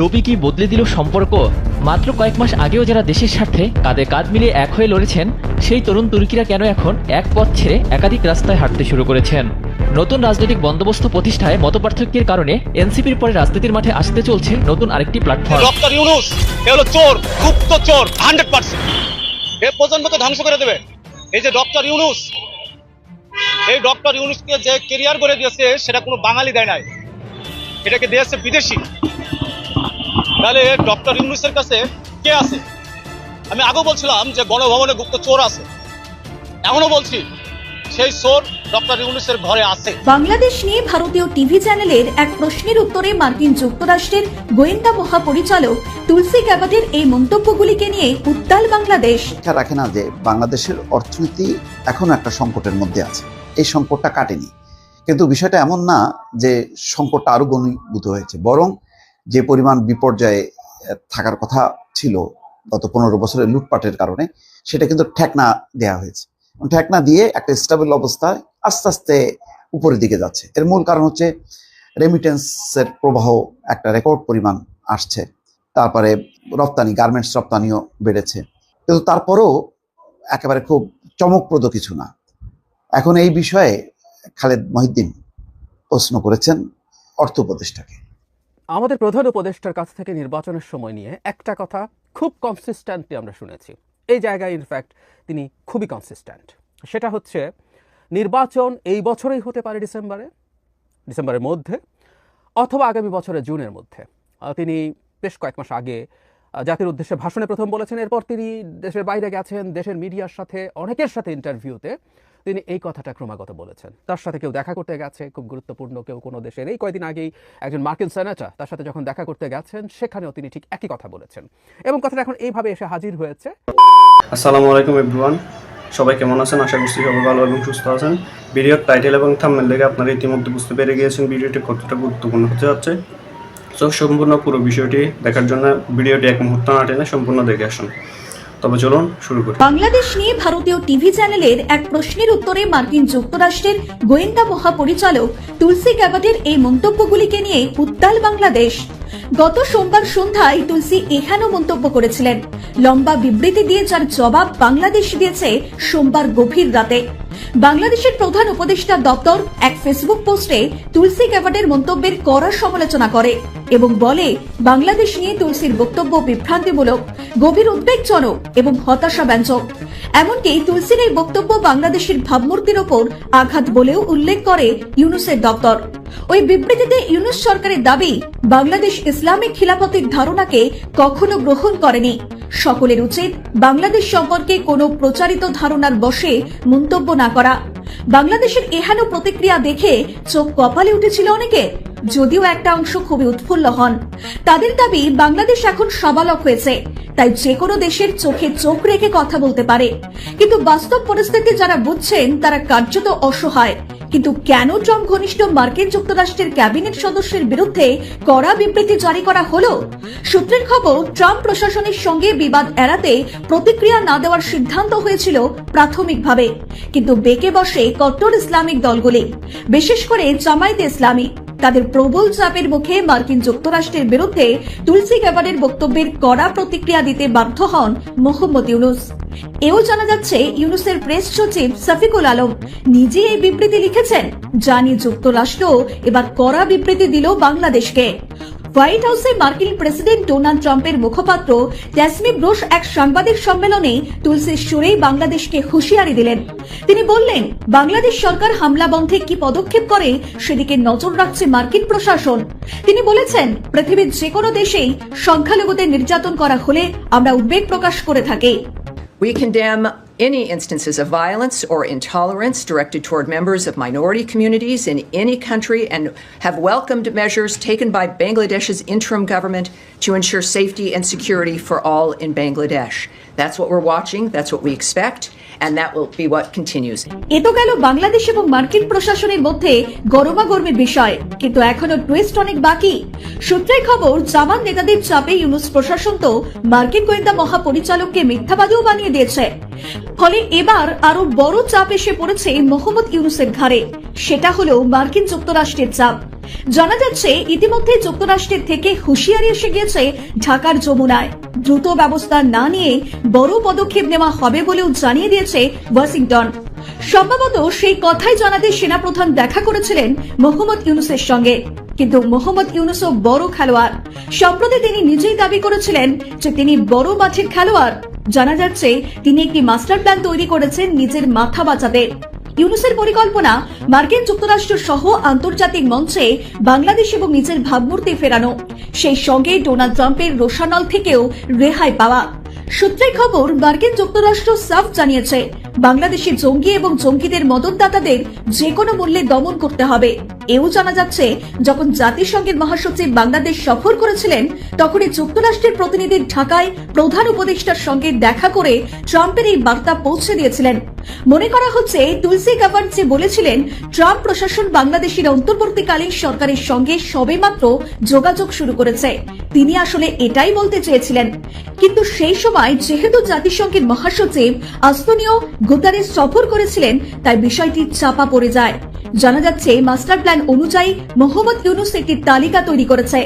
বাংলার কি বদলে দিল সম্পর্ক? মাত্র কয়েক মাস আগেও যারা দেশের স্বার্থে কাঁধে কাঁধ মিলিয়ে এক হয়ে লড়েছেন, সেই তরুণ তুর্কিরা কেন এখন এক পথ ছেড়ে একাধিক রাস্তায় হাঁটতে শুরু করেছেন? নতুন রাজনৈতিক বন্দোবস্ত প্রতিষ্ঠায় মতপার্থক্যের কারণে এনসিপির পরে রাজনীতির মাঠে আসতে চলছে নতুন আরেকটি প্ল্যাটফর্ম। ডক্টর চোর, গুপ্ত চোর হান্ড্রেড পার্সেন্ট প্রজন্মকে ধ্বংস করে দেবে। এই যে ডক্টর ইউনুস, এই ডক্টর ইউনুসকে যে কেরিয়ার করে দিয়েছে, সেটা কোনো বাঙালি দেয় নাই। এটাকে দিয়েছে বিদেশি। তাহলে ডক্টর ইউনুসের কাছে কে আছে? আমি আগেও বলছিলাম যে গণভবনে গুপ্ত চোর আছে। এখনও বলছি সেই চোর ডক্টর ইউনুসের ঘরে আছে। বাংলাদেশ নিয়ে ভারতীয় টিভি চ্যানেলের এক প্রশ্নের উত্তরে মার্কিন যুক্তরাষ্ট্রের গোয়েন্দা মহাপরিচালক তুলসী গ্যাবাটের এই মন্তব্যগুলিকে নিয়ে উত্তাল বাংলাদেশ। শিক্ষা রাখে না যে বাংলাদেশের অর্থনীতি এখনও একটা সংকটের মধ্যে আছে। এই সংকটটা কাটেনি। কিন্তু বিষয়টা এমন না যে সংকটটা আরও গণীভূত হয়েছে। বরং যে পরিমাণ বিপর্যয়ে থাকার কথা ছিল গত পনেরো বছরের লুটপাটের কারণে, সেটা কিন্তু ঠেকনা দেওয়া হয়েছে। ঠেকনা দিয়ে একটা স্টেবল অবস্থায় আস্তে আস্তে উপরের দিকে যাচ্ছে। এর মূল কারণ হচ্ছে রেমিটেন্সের প্রবাহ একটা রেকর্ড পরিমাণ আসছে। তারপরে রপ্তানি গার্মেন্টস রপ্তানিও বেড়েছে। কিন্তু তারপরেও একেবারে খুব চমকপ্রদ কিছু না। এখন এই বিষয়ে খালেদ মহিদ্দিন প্রশ্ন করেছেন অর্থ উপদেষ্টাকে। আমাদের প্রধান উপদেষ্টার কাছ থেকে নির্বাচনের সময় নিয়ে একটা কথা খুব কনসিস্ট্যান্টলি আমরা শুনেছি। এই জায়গায় ইনফ্যাক্ট তিনি খুবই কনসিস্ট্যান্ট সেটা হচ্ছে, নির্বাচন এই বছরেই হতে পারে ডিসেম্বরে, ডিসেম্বরের মধ্যে, অথবা আগামী বছরের জুনের মধ্যে। তিনি বেশ কয়েক মাস আগে জাতির উদ্দেশ্যে ভাষণে প্রথম বলেছেন, এরপর তিনি দেশের বাইরে গেছেন, দেশের মিডিয়ার সাথে, অনেকের সাথে ইন্টারভিউতে তিনি এই কথাটা ক্রমাগত বলেছেন। তার সাথে কেউ দেখা করতে গেছে, খুব গুরুত্বপূর্ণ কেউ কোনো দেশের এই কয়েকদিন আগেই একজন মার্কিন সেনেটর তার সাথে যখন দেখা করতে গেছেন, সেখানেও তিনি ঠিক একই কথা বলেছেন। এবং কথাটা এখন এইভাবে এসে হাজির হয়েছে। আসসালামু আলাইকুম, এভরিওয়ান। সবাই কেমন আছেন? আশা করছি সবাই ভালো এবং সুস্থ আছেন। ভিডিওর টাইটেল এবং থাম্বনেল দেখে আপনারা ইতিমধ্যে বুঝতে পেরে গিয়েছেন ভিডিওটি কতটা গুরুত্বপূর্ণ হতে যাচ্ছে। সো, সম্পূর্ণ পুরো বিষয়টি দেখার জন্য ভিডিওটি এক মুহূর্ত না সম্পূর্ণ দেখে আসুন। তবে চলুন শুরু করি। বাংলাদেশ নিয়ে ভারতীয় টিভি চ্যানেলের এক প্রশ্নের উত্তরে মার্কিন যুক্তরাষ্ট্রের গোয়েন্দা মহাপরিচালক তুলসী গ্যাবাটের এই মন্তব্যগুলিকে নিয়ে উত্তাল বাংলাদেশ। গত সোমবার সন্ধ্যায় তুলসী এখানে মন্তব্য করেছিলেন। লম্বা বিবৃতি দিয়ে যার জবাব বাংলাদেশ দিয়েছে সোমবার গভীর রাতে। বাংলাদেশের প্রধান উপদেষ্টা দপ্তর এক ফেসবুক পোস্টে তুলসী গ্যাবাটের মন্তব্যের কড়া সমালোচনা করে এবং বলে, বাংলাদেশ নিয়ে তুলসীর বক্তব্য বিভ্রান্তিমূলক, গভীর উদ্বেগজনক এবং হতাশাব্যঞ্জক। এমনকি তুলসীর এই বক্তব্য বাংলাদেশের ভাবমূর্তির ওপর আঘাত বলেও উল্লেখ করে ইউনুসের দপ্তর। ওই বিবৃতিতে ইউনুস সরকারের দাবি, বাংলাদেশ ইসলামিক খিলাফতের ধারণাকে কখনো গ্রহণ করেনি। সকলের উচিত বাংলাদেশ সম্পর্কে কোনো প্রচারিত ধারণার বসে মন্তব্য না করা। বাংলাদেশের এহেন প্রতিক্রিয়া দেখে চোখ কপালে উঠেছিল অনেকে যদিও একটা অংশ খুবই উৎফুল্ল হন। তাদের দাবি, বাংলাদেশ এখন সাবালক হয়েছে। তাই যে কোনো দেশের চোখে চোখ রেখে কথা বলতে পারে। কিন্তু বাস্তব পরিস্থিতি যারা বুঝছেন, তারা কার্যত অসহায়। কিন্তু কেন ট্রাম্প ঘনিষ্ঠ মার্কিন যুক্তরাষ্ট্রের ক্যাবিনেট সদস্যের বিরুদ্ধে কড়া বিবৃতি জারি করা হলো? সূত্রের খবর, ট্রাম্প প্রশাসনের সঙ্গে বিবাদ এড়াতে প্রতিক্রিয়া না দেওয়ার সিদ্ধান্ত হয়েছিল প্রাথমিকভাবে। কিন্তু বেঁকে বসে কট্টর ইসলামিক দলগুলি, বিশেষ করে জামায়াতে ইসলামী। তাদের প্রবল চাপের মুখে মার্কিন যুক্তরাষ্ট্রের বিরুদ্ধে তুলসী গ্যাবারের বক্তব্যের কড়া প্রতিক্রিয়া দিতে বাধ্য হন মোহাম্মদ ইউনুস। এও জানা যাচ্ছে, ইউনুসের প্রেস সচিব সফিকুল আলম নিজে এই বিবৃতি লিখেছেন জানি যুক্তরাষ্ট্র এবার কড়া বিবৃতি দিল বাংলাদেশকে। হোয়াইট হাউসে মার্কিন প্রেসিডেন্ট ডোনাল্ড ট্রাম্পের মুখপাত্র ট্যাসমি ব্রুশ এক সাংবাদিক সম্মেলনে তুলসির সুরেই বাংলাদেশকে হুঁশিয়ারি দিলেন। তিনি বললেন, বাংলাদেশ সরকার হামলা বন্ধে কি পদক্ষেপ করে সেদিকে নজর রাখছে মার্কিন প্রশাসন। তিনি বলেছেন, পৃথিবীর যে কোনো দেশেই সংখ্যালঘুদের নির্যাতন করা হলে আমরা উদ্বেগ প্রকাশ করে থাকি। We condemn any instances of violence or intolerance directed toward members of minority communities in any country and have welcomed measures taken by Bangladesh's interim government to ensure safety and security for all in Bangladesh. That's what we're watching, that's what we expect, and that will be what continues. এ গেল বাংলাদেশ এবং মার্কিন প্রশাসনের মধ্যে গরমাগর্মের বিষয়। কিন্তু এখনও twist অনেক বাকি। সূত্রের খবর, জামান নেতাদের চাপে ইউনুস প্রশাসন তো মার্কিন গোয়েন্দা মহাপরিচালককে মিথ্যাবাদীও বানিয়ে দিয়েছে। ফলে এবার আরও বড় চাপ এসে পড়েছে মোহাম্মদ ইউনুসের ঘাড়ে। সেটা হলো মার্কিন যুক্তরাষ্ট্রের চাপ। জানা যাচ্ছে, ইতিমধ্যে যুক্তরাষ্ট্রের থেকে হুঁশিয়ারি এসে গিয়েছে ঢাকার যমুনায়। দ্রুত ব্যবস্থা না নিয়ে বড় পদক্ষেপ নেওয়া হবে বলেও জানিয়ে দিয়েছে ওয়াশিংটন। সম্ভবত সেই কথাই জানাতে সেনাপ্রধান দেখা করেছিলেন মোহাম্মদ ইউনুসের সঙ্গে। কিন্তু মোহাম্মদ ইউনুসও বড় খেলোয়াড়। সম্প্রতি তিনি নিজেই দাবি করেছিলেন যে তিনি বড় মাঠের খেলোয়াড়। জানা যাচ্ছে, তিনি একটি মাস্টার প্ল্যান তৈরি করেছেন নিজের মাথা বাঁচাতে। ইউনুসের পরিকল্পনা, মার্কিন যুক্তরাষ্ট্র সহ আন্তর্জাতিক মঞ্চে বাংলাদেশ এবং নিজের ভাবমূর্তি ফেরানো। সেই সঙ্গে ডোনাল্ড ট্রাম্পের রোশানল থেকেও রেহাই পাওয়া। সূত্রে খবর, মার্কিন যুক্তরাষ্ট্র সাফ জানিয়েছে, বাংলাদেশে জঙ্গি এবং জঙ্গিদের মদতদাতাদের যে কোনো মূল্যে দমন করতে হবে। এও জানা যাচ্ছে, যখন জাতিসংঘের মহাসচিব বাংলাদেশ সফর করেছিলেন, তখনই যুক্তরাষ্ট্রের প্রতিনিধি ঢাকায় প্রধান উপদেষ্টার সঙ্গে দেখা করে ট্রাম্পের এই বার্তা পৌঁছে দিয়েছিলেন। মনে করা হচ্ছে, তুলসী গাভার্ড যে বলেছিলেন, ট্রাম্প প্রশাসন বাংলাদেশের অন্তর্বর্তীকালীন সরকারের সঙ্গে সবেমাত্র যোগাযোগ শুরু করেছে। তিনি আসলে এটাই বলতে চেয়েছিলেন। কিন্তু সেই সময় যেহেতু জাতিসংঘের মহাসচিব আস্তনীয় গুতারে সফর করেছিলেন, তাই বিষয়টি চাপা পড়ে যায়। জানা যাচ্ছে, মাস্টার প্ল্যান অনুযায়ী মোহাম্মদ ইউনুস একটি তালিকা তৈরি করেছে।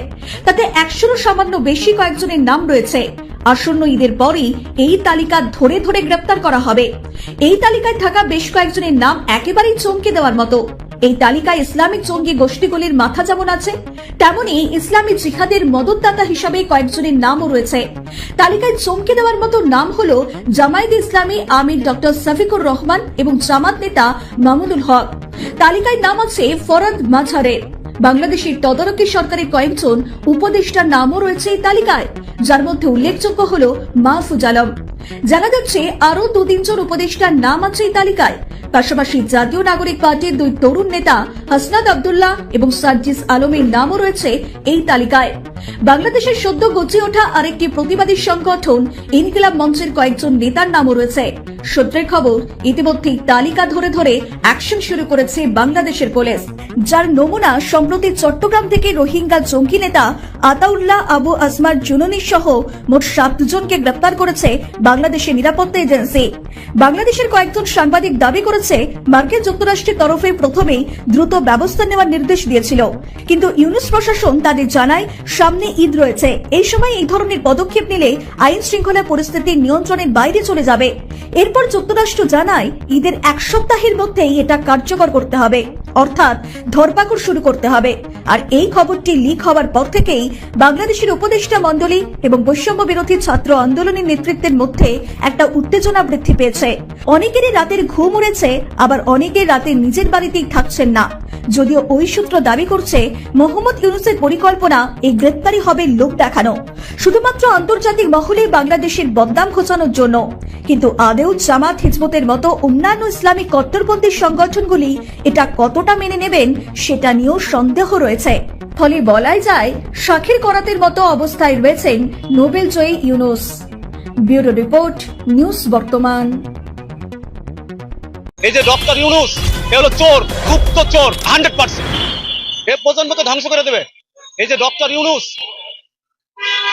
তাতে একশোরও সামান্য বেশি কয়েকজনের নাম রয়েছে। আসন্ন ঈদের পরই এই তালিকা ধরে ধরে গ্রেপ্তার করা হবে। এই তালিকায় থাকা বেশ কয়েকজনের নাম একেবারেই চমকে দেওয়ার মতো। এই তালিকায় ইসলামিক জঙ্গি গোষ্ঠীগুলির মাথা যেমন আছে, তেমনি ইসলামী জিহাদের মদতদাতা হিসাবে কয়েকজনের নামও রয়েছে। তালিকায় চমকে দেওয়ার মতো নাম হলো জামায়াত ইসলামী আমির ডক্টর সফিকুর রহমান এবং জামাত নেতা মামুনুল হক। তালিকায় নাম আছে ফরদ মাঝারের বাংলাদেশের তদারকি সরকারের কয়েকজন উপদেষ্টার নামও রয়েছে এই তালিকায়, যার মধ্যে উল্লেখযোগ্য হল মাহফুজ আলম। জানা যাচ্ছে, আরও দু তিনজন উপদেষ্টার নাম আছে এই তালিকায়। পাশাপাশি জাতীয় নাগরিক পার্টির দুই তরুণ নেতা হাসনাদ আবদুল্লাহ এবং সার্জিস আলমের নামও রয়েছে এই তালিকায়। বাংলাদেশের সদ্য গজিয়ে ওঠা আরেকটি প্রতিবাদী সংগঠন, ইনকিলাব মঞ্চের কয়েকজন নেতার নামও রয়েছে। সূত্রের খবর, ইতিমধ্যেই তালিকা ধরে ধরে অ্যাকশন শুরু করেছে বাংলাদেশের পুলিশ, যার নমুনা সম্প্রতি চট্টগ্রাম থেকে রোহিঙ্গা জঙ্গি নেতা আতাউল্লাহ আবু আসমার জুননি সহ মোট সাতজনকে গ্রেপ্তার করেছে বাংলাদেশের নিরাপত্তা এজেন্সি। বাংলাদেশের কয়েকজন সাংবাদিক দাবি করেছে, মার্কিন যুক্তরাষ্ট্রের তরফে প্রথমেই দ্রুত ব্যবস্থা নেওয়ার নির্দেশ দিয়েছিল। কিন্তু ইউনুস প্রশাসন তাদের জানায়, সামনে ঈদ রয়েছে। এই সময় এই ধরনের পদক্ষেপ নিলে আইন শৃঙ্খলা পরিস্থিতি নিয়ন্ত্রণের বাইরে চলে যাবে। এরপর যুক্তরাষ্ট্র জানায়, ঈদের এক সপ্তাহের মধ্যেই এটা কার্যকর করতে হবে। অর্থাৎ ধরপাকড় শুরু করতে হবে। আর এই খবরটি লিক হওয়ার পর থেকেই বাংলাদেশের উপদেষ্টা মণ্ডলী এবং বৈষম্য বিরোধী ছাত্র আন্দোলনের নেতৃত্বের মধ্যে একটা উত্তেজনা বৃদ্ধি পেয়েছে। অনেকেরই রাতের ঘুম উড়েছে, আবার অনেকে রাতে নিজের বাড়িতেই থাকছেন না। যদিও ওই সূত্র দাবি করছে, মোহাম্মদ ইউনুসের পরিকল্পনা এই গ্রেপ্তারি হবে লোক দেখানো। শুধুমাত্র আন্তর্জাতিক মহলে বাংলাদেশের বদনাম ঘোচানোর জন্য। কিন্তু আদেও জামাত হিজবতের মতো অন্যান্য ইসলামিক কট্টরপন্থী সংগঠনগুলি এটা কতটা মেনে নেবেন সেটা নিয়েও সন্দেহ রয়েছে। ফলে বলাই যায় শাখির করাতের মতো অবস্থায় রয়েছেন নোবেল জয়ী ইউনুস। ব্যুরো রিপোর্ট, নিউজ বর্তমান। এই যে ডক্টর ইউনুস, এ হলো চোর, গুপ্ত চোর হান্ড্রেড পার্সেন্ট এ প্রজন্মকে ধ্বংস করে দেবে। এই যে ডক্টর ইউনুস,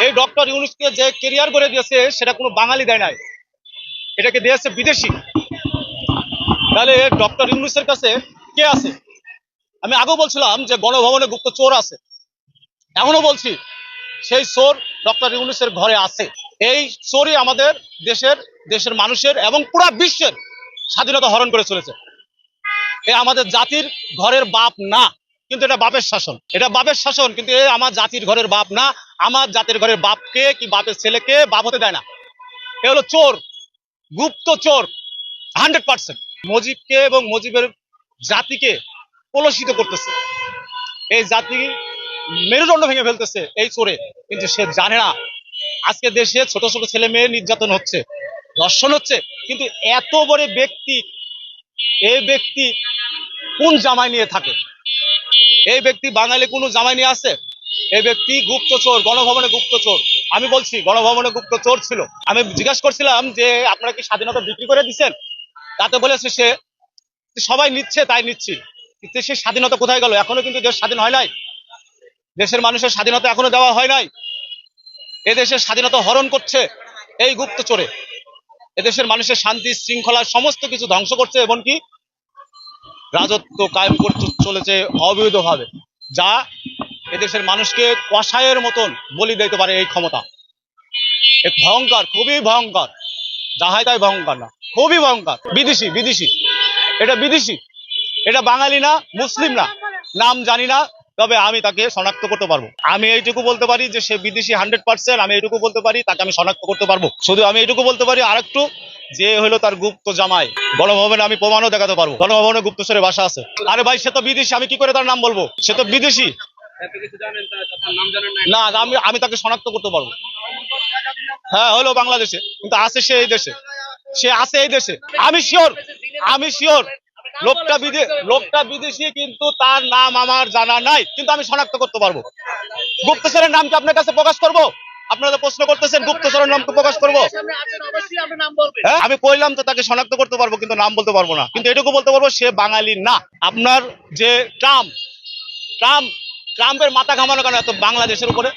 এই ডক্টর ইউনুসকে যে কেরিয়ার করে দিয়েছে, সেটা কোনো বাঙালি দেয় নাই। এটাকে দিয়েছে বিদেশি। তাহলে ডক্টর ইউনুসের কাছে কে আছে? আমি আগেও বলছিলাম যে গণভবনে গুপ্ত চোর আছে। এখনও বলছি, সেই চোর ডক্টর ইউনুসের ঘরে আছে। এই চোরই আমাদের দেশের দেশের মানুষের এবং পুরা বিশ্বের স্বাধীনতা হরণ করে চলেছে। এ আমাদের জাতির ঘরের বাপ না, কিন্তু এটা বাপের শাসন। এটা বাপের শাসন, কিন্তু এ আমার জাতির ঘরের বাপ না। আমার জাতির ঘরের বাপকে কি বাপের ছেলেকে বাপ হতে দেয় না? এ হলো চোর, গুপ্ত চোর হান্ড্রেড পার্সেন্ট মজিবকে এবং মজিবের জাতিকে কলসিত করতেছে। এই জাতি মেরুদণ্ড ভেঙে ফেলতেছে এই চোরে। কিন্তু সে জানে না, আজকে দেশে ছোট ছোট ছেলে মেয়ে নির্যাতন হচ্ছে, ধর্ষণ হচ্ছে, কিন্তু এত বড় ব্যক্তি, এই ব্যক্তি কোন জামাই নিয়ে থাকে? এই ব্যক্তি বাঙালি কোনো জামাই নিয়ে আছে? এই ব্যক্তি গুপ্ত চোর, গণভবনে গুপ্ত চোর। আমি বলছি, গণভবনে গুপ্ত চোর ছিল। আমি জিজ্ঞাসা করছিলাম যে, আপনারা কি স্বাধীনতা বিক্রি করে দিচ্ছেন তাতে বলেছে সে সবাই নিচ্ছে, তাই নিচ্ছি। কিন্তু স্বাধীনতা কোথায় গেল? এখনও কিন্তু দেশ স্বাধীন হয় নাই। দেশের মানুষের স্বাধীনতা এখনও দেওয়া হয় নাই। এদেশের স্বাধীনতা হরণ করছে এই গুপ্ত চোরে। এদেশের মানুষের শান্তি, শৃঙ্খলা, সমস্ত কিছু ধ্বংস করছে, এমনকি রাজত্ব কায়েম করতে চলেছে অবৈধভাবে, যা এদেশের মানুষকে কষায়ের মতন বলি দিতে পারে এই ক্ষমতা। ভয়ঙ্কর, খুবই ভয়ঙ্কর। যাহাই তাই ভয়ঙ্কর না, খুবই ভয়ঙ্কর। বিদেশি বিদেশি। এটা বিদেশি। এটা বাঙালি না, মুসলিম না। নাম জানি না, তবে আমি তাকে শনাক্ত করতে পারব। আমি এইটুকু বলতে পারি যে সে বিদেশি হান্ড্রেড পার্সেন্ট, আমি এইটুকু বলতে পারি, তাকে আমি শনাক্ত করতে পারব। শুধু আমি এইটুকু বলতে পারি আর একটু যে হলো তার গুপ্ত জামাই। গণভবনে আমি প্রমাণও দেখাতে পারব। গণভবনে গুপ্তচরের বাসা আছে। আরে ভাই, সে তো বিদেশি, আমি কি করে তার নাম বলব? সে তো বিদেশি। না, আমি আমি তাকে শনাক্ত করতে পারব। হ্যাঁ হলো বাংলাদেশে, কিন্তু আছে সে এই দেশে। সে আছে এই দেশে। আমি শিওর আমি শিওর লোকটা বিদে লোকটা বিদেশি কিন্তু তার নাম আমার জানা নাই, কিন্তু আমি শনাক্ত করতে পারব। গুপ্তচরের নাম কি আপনার কাছে প্রকাশ করব? আপনারা প্রশ্ন করতেছেন, গুপ্তচরের নাম তো প্রকাশ করব? হ্যাঁ আমি কইলাম তো তাকে শনাক্ত করতে পারব, কিন্তু নাম বলতে পারব না। কিন্তু এটুকু বলতে পারব, সে বাঙালি না। আপনার যে ট্রাম্প ট্রাম্প, ট্রাম্পের মাথা ঘামানো কেন এত বাংলাদেশের উপরে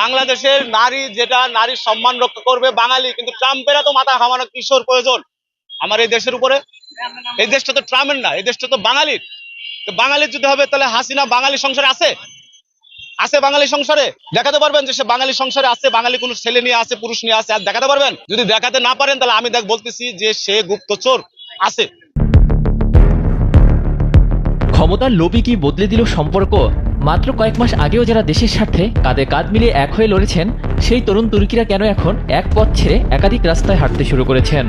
বাংলাদেশের নারী যেটা নারীর সম্মান রক্ষা করবে, বাঙালি, কিন্তু ট্রাম্পের তো মাথা ঘামানো কিশোর প্রয়োজন। আমার এই দেশের উপরে। এই দেশটা তো ট্রাম্পের না, এই দেশটা তো বাঙালির। তো বাঙালির যদি হবে, তাহলে হাসিনা বাঙালি সংসারে আছে? আছে বাঙালি সংসারে? দেখাতে পারবেন যে সে বাঙালি সংসারে আছে, বাঙালি কোনো ছেলে নিয়ে আছে, পুরুষ নিয়ে আছে, আর দেখাতে পারবেন? যদি দেখাতে না পারেন, তাহলে আমি দেখ বলতেছি যে সে গুপ্তচোর আছে। ক্ষমতার লোভী কি বদলে দিল সম্পর্ক? মাত্র কয়েক মাস আগেও যারা দেশের স্বার্থে কাঁধে কাঁধ মিলিয়ে এক হয়ে লড়েছেন, সেই তরুণ তুর্কিরা কেন এখন এক পথ ছেড়ে একাধিক রাস্তায় হাঁটতে শুরু করেছেন?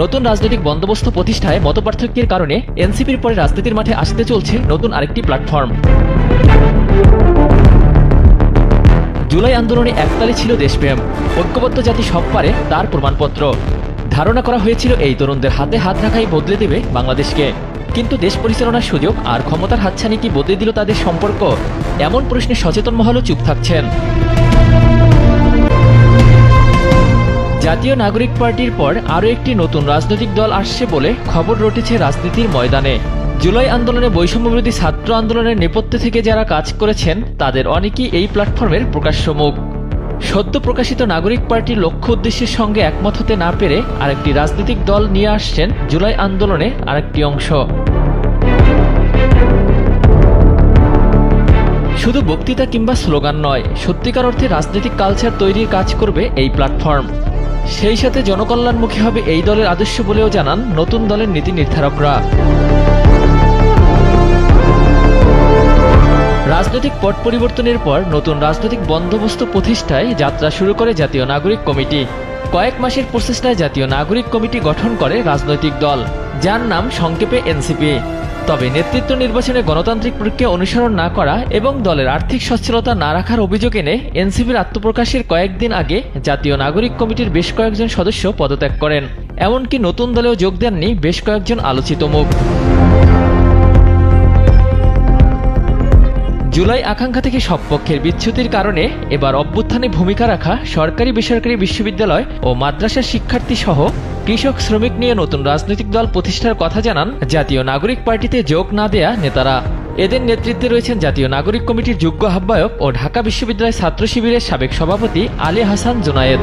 নতুন রাজনৈতিক বন্দোবস্ত প্রতিষ্ঠায় মতপার্থক্যের কারণে এনসিপির পরে রাজনীতির মাঠে আসতে চলছে নতুন আরেকটি প্ল্যাটফর্ম। জুলাই আন্দোলনে একতালে ছিল দেশপ্রেম। ঐক্যবদ্ধ জাতি সব পারে তার প্রমাণপত্র। ধারণা করা হয়েছিল এই তরুণদের হাতে হাত রাখাই বদলে দেবে বাংলাদেশকে। কিন্তু দেশ পরিচালনার সুযোগ আর ক্ষমতার হাতছানি কি বদলে দিল তাদের সম্পর্ক? এমন প্রশ্নে সচেতন মহলও চুপ থাকছেন। জাতীয় নাগরিক পার্টির পর আরও একটি নতুন রাজনৈতিক দল আসছে বলে খবর রটেছে রাজনীতির ময়দানে। জুলাই আন্দোলনে বৈষম্যবিরোধী ছাত্র আন্দোলনের নেপথ্যে থেকে যারা কাজ করেছেন, তাদের অনেকেই এই প্ল্যাটফর্মের প্রকাশ্য মুখ। সদ্য প্রকাশিত নাগরিক পার্টির লক্ষ্য উদ্দেশ্যের সঙ্গে একমত হতে না পেরে আরেকটি রাজনৈতিক দল নিয়ে আসছেন জুলাই আন্দোলনে আরেকটি অংশ। শুধু বক্তৃতা কিংবা স্লোগান নয়, সত্যিকার অর্থে রাজনৈতিক কালচার তৈরির কাজ করবে এই প্ল্যাটফর্ম। সেই সাথে জনকল্যাণমুখী হবে এই দলের আদর্শ বলেও জানান নতুন দলের নীতি নির্ধারকরা। রাজনৈতিক পট পরিবর্তনের পর নতুন রাজনৈতিক বন্দোবস্ত প্রতিষ্ঠায় যাত্রা শুরু করে জাতীয় নাগরিক কমিটি। কয়েক মাসের প্রচেষ্টায় জাতীয় নাগরিক কমিটি গঠন করে রাজনৈতিক দল, যার নাম সংক্ষেপে এনসিপি। তবে নেতৃত্ব নির্বাচনে গণতান্ত্রিক প্রক্রিয়া অনুসরণ না করা এবং দলের আর্থিক সচ্ছলতা না রাখার অভিযোগ এনে এনসিপির আত্মপ্রকাশের কয়েকদিন আগে জাতীয় নাগরিক কমিটির বেশ কয়েকজন সদস্য পদত্যাগ করেন। এমনকি নতুন দলেও যোগ দেননি বেশ কয়েকজন আলোচিত মুখ। জুলাই আকাঙ্ক্ষা থেকে সব পক্ষের কারণে এবার অভ্যুত্থানে ভূমিকা রাখা সরকারি বেসরকারি বিশ্ববিদ্যালয় ও মাদ্রাসার শিক্ষার্থী সহ কৃষক শ্রমিক নিয়ে নতুন রাজনৈতিক দল প্রতিষ্ঠার কথা জানান জাতীয় নাগরিক পার্টিতে যোগ না দেয়া নেতারা। এদের নেতৃত্বে রয়েছেন জাতীয় নাগরিক কমিটির যোগ্য আহ্বায়ক ও ঢাকা বিশ্ববিদ্যালয় ছাত্র শিবিরের সাবেক সভাপতি আলী হাসান জুনায়েদ।